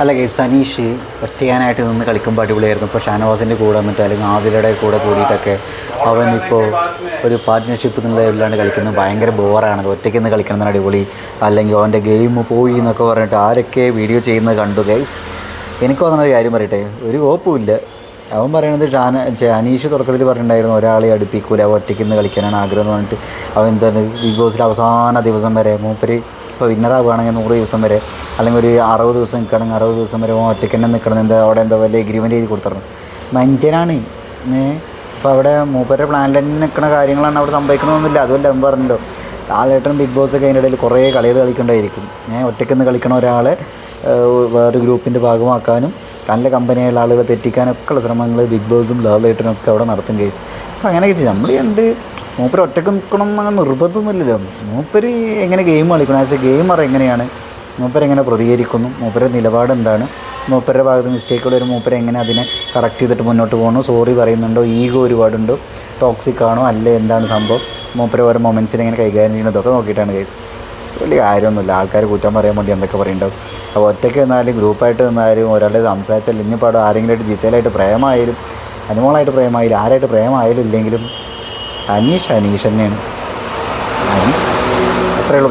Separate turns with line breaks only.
അല്ല സനീഷ് ഒറ്റയാനായിട്ട് നിന്ന് കളിക്കുമ്പോൾ അടിപൊളിയായിരുന്നു. ഇപ്പോൾ ഷാനവാസിന്റെ കൂടെ വന്നിട്ട് അല്ലെങ്കിൽ ആദിലയുടെ കൂടെ കൂടിയിട്ടൊക്കെ അവൻ ഇപ്പോൾ ഒരു പാർട്ട്ണർഷിപ്പ് എന്നുള്ള ലെവലിലാണ് കളിക്കുന്നത് ഭയങ്കര ബോറാണ്. ഒറ്റയ്ക്ക് നിന്ന് കളിക്കുന്നത് അടിപൊളി. അല്ലെങ്കിൽ അവന്റെ ഗെയിം പോയി എന്നൊക്കെ പറഞ്ഞിട്ട് ആരൊക്കെ വീഡിയോ ചെയ്യുന്നത് കണ്ടു ഗൈസ് എനിക്ക് തോന്നുന്ന ഒരു കാര്യം പറയട്ടെ. ഒരു കോപ്പുമില്ല. അവൻ പറയണത് ഷാന അനീഷ് തുടക്കത്തിൽ പറഞ്ഞിട്ടുണ്ടായിരുന്നു ഒരാളെ അടുപ്പിക്കൂല. ഒറ്റയ്ക്ക് നിന്ന് കളിക്കാനാണ് ആഗ്രഹം എന്ന് പറഞ്ഞിട്ട് അവൻ എന്താണ് ബിഗ് ബോസിൽ അവസാന ദിവസം വരെ മൂപ്പര് ഇപ്പോൾ വിന്നറാവുകയാണെങ്കിൽ നൂറ് ദിവസം വരെ അല്ലെങ്കിൽ ഒരു അറുപത് ദിവസം നിൽക്കുകയാണെങ്കിൽ അറുപത് ദിവസം വരെ ഒറ്റയ്ക്ക് തന്നെ നിൽക്കണം എന്താ? അവിടെ എന്താ വലിയ എഗ്രിമെന്റ് ചെയ്ത് കൊടുത്തിരുന്നു ഏ അപ്പോൾ അവിടെ മൂപ്പരുടെ പ്ലാനിൽ തന്നെ നിൽക്കുന്ന കാര്യങ്ങളാണ് അവിടെ സംഭവിക്കണമെന്നില്ല. അതുമല്ല ഞാൻ പറഞ്ഞല്ലോ ആളേട്ടും ബിഗ് ബോസ് ഒക്കെ അതിന്റെ ഇടയിൽ കുറേ കളികൾ കളിക്കേണ്ടായിരിക്കും ഞാൻ ഒറ്റയ്ക്ക് നിന്ന് കളിക്കണ ഒരാളെ വേറൊരു വേറെ ഗ്രൂപ്പിന്റെ ഭാഗമാക്കാനും നല്ല കമ്പനിയുള്ള ആളുകളെ തെറ്റിക്കാനൊക്കെയുള്ള ശ്രമങ്ങൾ ബിഗ് ബോസും ലാലേട്ടനും ഒക്കെ അവിടെ നടത്തും കേസ് അപ്പോൾ അങ്ങനെയൊക്കെ നമ്മൾ കണ്ട് മൂപ്പര് ഒറ്റയ്ക്ക് നിൽക്കണം അങ്ങനെ നിർബന്ധമൊന്നുമില്ലല്ലോ. മൂപ്പര് എങ്ങനെ ഗെയിം കളിക്കണം? ആസ് എ ഗെയിമർ എങ്ങനെയാണ്? മൂപ്പരെങ്ങനെ പ്രതികരിക്കുന്നു? മൂപ്പരുടെ നിലപാട് എന്താണ്? മൂപ്പരുടെ ഭാഗത്ത് മിസ്റ്റേക്കുകൾ വരും മൂപ്പര് എങ്ങനെ അതിനെ കറക്റ്റ് ചെയ്തിട്ട് മുന്നോട്ട് പോകുന്നു? സോറി പറയുന്നുണ്ടോ? ഈഗോ ഒരുപാടുണ്ടോ? ടോക്സിക് ആണോ? അല്ലേ? എന്താണ് സംഭവം? മൂപ്പര് ഓരോ മൊമെൻസിനെ എങ്ങനെ കൈകാര്യം ചെയ്യുന്നതൊക്കെ നോക്കിയിട്ടാണ് കേസ് വലിയ കാര്യമൊന്നുമില്ല. ആൾക്കാർ കുറ്റം പറയാൻ വേണ്ടി എന്തൊക്കെ പറയുന്നുണ്ടാവും? അപ്പോൾ ഒറ്റയ്ക്ക് നിന്നാലും ഗ്രൂപ്പായിട്ട് നിന്നാലും ഒരാളെ സംസാരിച്ചാൽ ഇനിയിപ്പോൾ ആരെങ്കിലും ആയിട്ട് ജിസയിലായിട്ട് പ്രേമമായാലും അനുമോളായിട്ട് പ്രേമായാലും ആരായിട്ട് പ്രേമമായാലും ഇല്ലെങ്കിലും അനീഷ് അനീഷ് തന്നെയാണ്. അത്രയേ ഉള്ളൂ